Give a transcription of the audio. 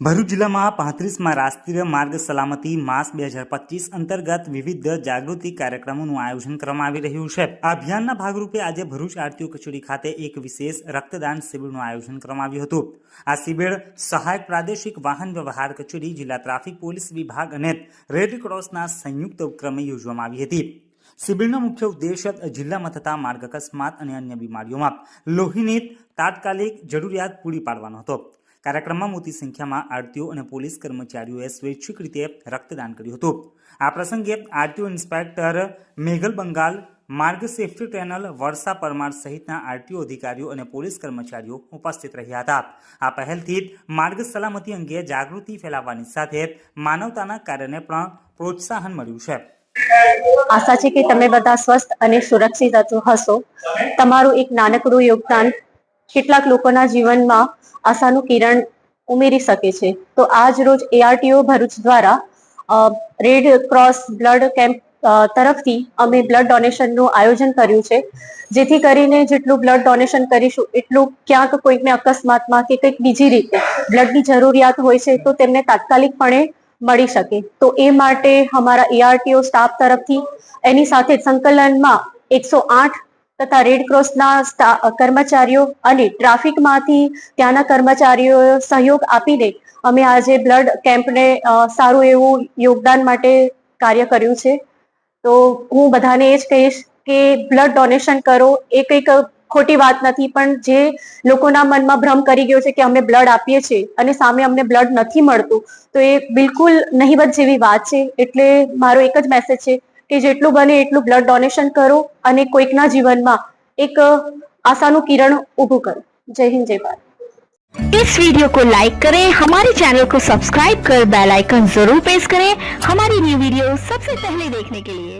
ભરૂચ જિલ્લામાં પાંત્રીસમાં રાષ્ટ્રીય માર્ગ સલામતી માસ બે હજાર પચીસ અંતર્ગત વિવિધ જાગૃતિ કાર્યક્રમોનું આયોજન કરવામાં આવી રહ્યું છે. આ અભિયાનના ભાગરૂપે આજે ભરૂચ આરટીઓ કચેરી ખાતે એક વિશેષ રક્તદાન શિબિરનું આયોજન કરવામાં આવ્યું હતું. આ શિબિર સહાયક પ્રાદેશિક વાહન વ્યવહાર કચેરી, જિલ્લા ટ્રાફિક પોલીસ વિભાગ અને રેડ ક્રોસના સંયુક્ત ઉપક્રમે યોજવામાં આવી હતી. શિબિરનો મુખ્ય ઉદ્દેશ જિલ્લામાં થતા માર્ગ અકસ્માત અને અન્ય બીમારીઓમાં લોહીની તાત્કાલિક જરૂરિયાત પૂરી પાડવાનો હતો. કાર્યક્રમમાં મોટી સંખ્યામાં આરટીઓ અને પોલીસ કર્મચારીઓએ સ્વૈચ્છિક રીતે રક્તદાન કર્યું હતું. આ પ્રસંગે આરટીઓ ઇન્સ્પેક્ટર મેઘલ બંગાલ, માર્ગ સેફ્ટી ટ્રેનલ વર્ષા પરમાર સહિતના આરટીઓ અધિકારીઓ અને પોલીસ કર્મચારીઓ ઉપસ્થિત રહ્યા હતા. આ પહેલથી માર્ગ સલામતી અંગે જાગૃતિ ફેલાવવાની સાથે માનવતાના કાર્યને પણ પ્રોત્સાહન મળ્યું છે. આશા છે કે તમે બધા સ્વસ્થ અને સુરક્ષિત હશો. તમારું એક નાનકડું યોગદાન કેટલાક લોકોના જીવનમાં આશાનું કિરણ ઉમેરી શકે છે. તો આજ રોજ એઆરટીઓ ભરૂચ દ્વારા રેડ ક્રોસ બ્લડ કેમ્પ તરફથી અમે બ્લડ ડોનેશનનું આયોજન કર્યું છે. જેથી કરીને જેટલું બ્લડ ડોનેશન કરીશું, એટલું ક્યાંક કોઈકને અકસ્માતમાં કે કંઈક બીજી રીતે બ્લડની જરૂરિયાત હોય છે, તો તેમને તાત્કાલિકપણે મળી શકે. તો એ માટે અમારા એઆરટીઓ સ્ટાફ તરફથી, એની સાથે સંકલનમાં એકસો આઠ તથા રેડ ક્રોસના સ્ટા- કર્મચારીઓ અને ટ્રાફિકમાંથી ત્યાંના કર્મચારીઓ સહયોગ આપીને અમે આજે બ્લડ કેમ્પને સારું એવું યોગદાન માટે કાર્ય કર્યું છે. તો હું બધાને એ જ કહીશ કે બ્લડ ડોનેશન કરો. એ કંઈક ખોટી વાત નથી, પણ જે લોકોના મનમાં ભ્રમ કરી ગયો છે કે અમે બ્લડ આપીએ છીએ અને સામે અમને બ્લડ નથી મળતું, તો એ બિલકુલ નહીવત જેવી વાત છે. એટલે મારો એક જ મેસેજ છે કે જેટલું બને એટલું બ્લડ ડોનેશન કરો અને કોઈકના જીવનમાં એક આશાનું કિરણ ઊભું કરો જય હિન્દ જય ભારત इस वीडियो को लाइक करें हमारे चैनल को सब्सक्राइब कर बेल आइकन जरूर प्रेस करें हमारी न्यू वीडियो सबसे पहले देखने के लिए